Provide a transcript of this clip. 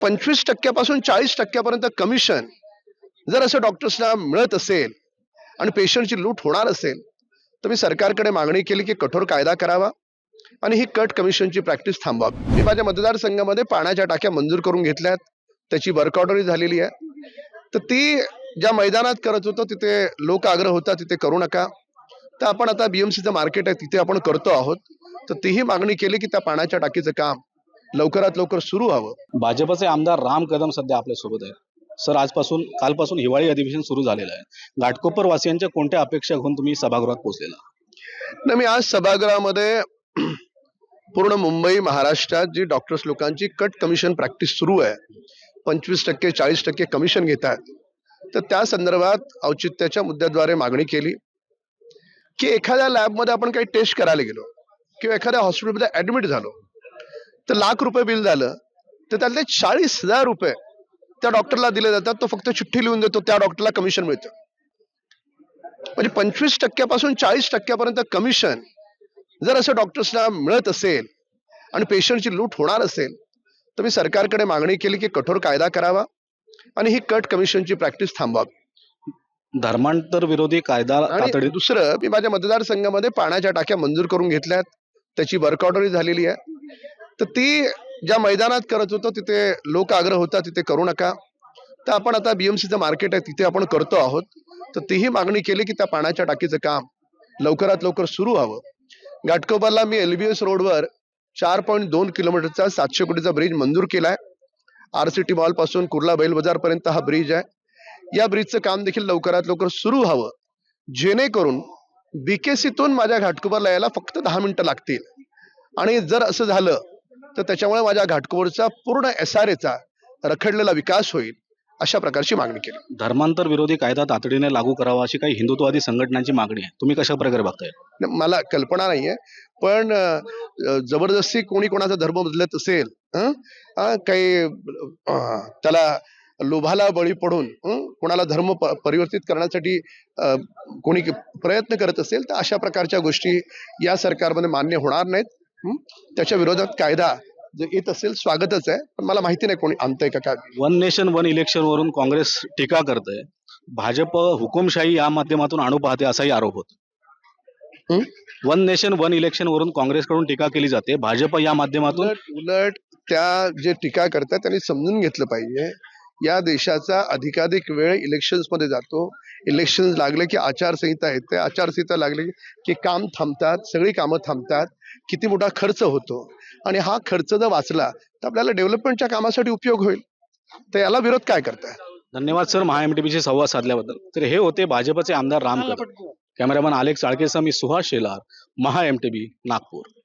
पंचवीस टक्क्यापासून चाळीस टक्क्यापर्यंत कमिशन जर असं डॉक्टर्सला मिळत असेल आणि पेशंटची लूट होणार असेल तर मी सरकारकडे मागणी केली की कठोर कायदा करावा आणि ही कट कमिशनची प्रॅक्टिस थांबवावी. मी माझ्या मतदारसंघामध्ये पाण्याच्या टाक्या मंजूर करून घेतल्यात. त्याची वर्कआउटही झालेली आहे. तर ती ज्या मैदानात करत होतो तिथे लोक आग्रह होता तिथे करू नका. तर आपण आता बीएमसीचं मार्केट आहे तिथे आपण करतो आहोत. तर तीही मागणी केली की त्या पाण्याच्या टाकीचं काम लवकरात लवकर सुरू व्हावं. भाजपचे आमदार राम कदम सध्या आपल्यासोबत आहे सर आजपासून कालपासून हिवाळी अधिवेशन सुरू झालेलं आहे. घाटकोपर वासियांच्या कोणत्या अपेक्षा घेऊन तुम्ही सभागृहात पोहोचलेला? नाही मी आज सभागृहामध्ये पूर्ण मुंबई महाराष्ट्रात जी डॉक्टर्स लोकांची कट कमिशन प्रॅक्टिस सुरू आहे पंचवीस टक्के चाळीस टक्के कमिशन घेतात तर त्या संदर्भात औचित्याच्या मुद्द्याद्वारे मागणी केली की एखाद्या लॅबमध्ये आपण काही टेस्ट करायला गेलो किंवा एखाद्या हॉस्पिटलमध्ये ऍडमिट झालो तर लाख रुपये बिल झालं. तर त्यातले चाळीस हजार रुपये त्या डॉक्टरला दिले जातात. तो फक्त चिठ्ठी लिहून देतो. त्या डॉक्टरला कमिशन मिळतं. म्हणजे पंचवीस टक्क्यापासून चाळीस टक्क्यापर्यंत कमिशन जर असं डॉक्टर्सना मिळत असेल आणि पेशंटची लूट होणार असेल तर मी सरकारकडे मागणी केली की कठोर कायदा करावा आणि ही कट कमिशनची प्रॅक्टिस थांबवावी. धर्मांतर विरोधी कायदा आणि दुसरं मी माझ्या मतदारसंघामध्ये पाण्याच्या टाक्या मंजूर करून घेतल्यात. त्याची वर्क ऑर्डरही झालेली आहे. तर ती ज्या मैदानात करत होतो तिथे लोक आग्रह होता तिथे करू नका. तर आपण आता बीएमसीचं मार्केट आहे तिथे आपण करतो आहोत. तर तीही मागणी केली की त्या पाण्याच्या टाकीचं काम लवकरात लवकर सुरू व्हावं. घाटकोपरला मी एलबीएस रोडवर चार पॉईंट दोन किलोमीटरचा सातशे कोटीचा ब्रिज मंजूर केलाय. आर सी टी मॉलपासून कुर्ला बैल बाजार पर्यंत हा ब्रिज आहे. या ब्रिजचं काम देखील लवकरात लवकर सुरू व्हावं. जेणेकरून बीकेसीतून माझ्या घाटकोपरला यायला फक्त दहा मिनिटं लागतील. आणि जर असं झालं तर त्याच्यामुळे माझ्या घाटकोपरचा पूर्ण एस आर एचा रखडलेला विकास होईल अशा प्रकारची मागणी केली धर्मांतर विरोधी कायदा तातडीने लागू करावा अशी काही हिंदुत्ववादी संघटनांची मागणी आहे तुम्ही कशा प्रकारे बघताय मला कल्पना नाहीये पण जबरदस्ती कोणी कोणाचा धर्म बदलत असेल काही त्याला लोभाला बळी पडून? कोणाला धर्म परिवर्तित करण्यासाठी कोणी प्रयत्न करत असेल तर अशा प्रकारच्या गोष्टी या सरकारमध्ये मान्य होणार नाहीत? त्याच्या विरोधात कायदा जर येत असेल स्वागतच आहे. पण मला माहिती नाही कोणी आणतंय का काय. वन नेशन वन इलेक्शन वरून काँग्रेस टीका करते भाजप हुकुमशाही या माध्यमातून आणू पाहते असाही आरोप होतो. हं? वन नेशन वन इलेक्शन वरून काँग्रेसकडून टीका केली जाते. भाजप या माध्यमातून उलट उलट त्या जे टीका करतात त्यांनी समजून घेतलं पाहिजे. या देशाचा अधिकाधिक वेळ इलेक्शन्समध्ये जातो. इलेक्शन लागले की आचारसंहिता येते. आचारसंहिता लागली की काम थांबतात. सगळी कामं थांबतात. किती मोठा खर्च होतो. आणि हा खर्च जर वाचला तर आपल्याला डेव्हलपमेंटच्या कामासाठी उपयोग होईल. तर याला विरोध काय करताय? धन्यवाद सर. महाएमटीपीशी संवाद साधल्याबद्दल. तर हे होते भाजपचे आमदार राम कदम आलेख अलेक्स साळकेसह मी सुहास शेलार महाएमटीबी नागपूर.